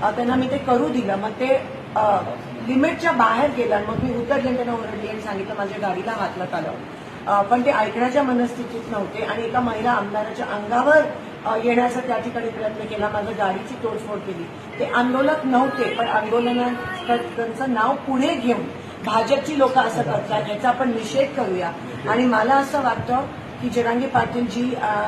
त्यांना मी ते करू दिलं. मग ते लिमिटच्या बाहेर गेलं मग मी उतरले त्यांना ओरडली आणि सांगितलं माझ्या गाडीला हात आलं. पण ते ऐकण्याच्या मनस्थितीत नव्हते आणि एका महिला आमदाराच्या अंगावर येण्याचा त्या ठिकाणी प्रयत्न केला. माझ्या गाडीची तोडफोड केली. ते आंदोलक नव्हते पण आंदोलनाचं नाव पुढे घेऊन भाजपची लोक असं करतात याचा आपण निषेध करूया. आणि मला असं वाटतं की जरांगे पाटीलजी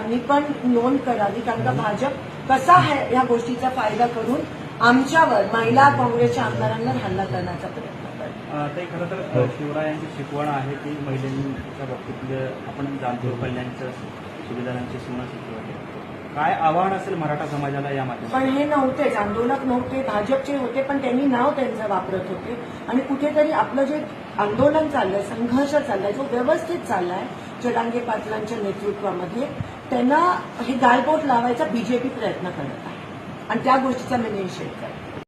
नी पण नोंद करावी कारण का भाजप कसा आहे या गोष्टीचा फायदा करून आमच्यावर महिला काँग्रेसच्या आमदारांवर हल्ला करण्याचा प्रयत्न ते खरं तर शिवरायांची शिकवण आहे की महिलांच्या बाबतीत आपण जाणतो कल्याणच्या सुविधांची सीमा शिकवते काय आव्हान असेल मराठा समाजाला या माध्यमातून? पण हे नव्हतेच आंदोलक नव्हते भाजपचे होते पण त्यांनी नाव त्यांचं वापरत होते. आणि कुठेतरी आपलं जे आंदोलन चाललंय संघर्ष चाललाय जो व्यवस्थित चाललाय जडांगे पाटलांच्या नेतृत्वामध्ये त्यांना हे गालबोट लावायचा बीजेपी प्रयत्न करत आहे. आणि त्या गोष्टीचा मी निषेध करते.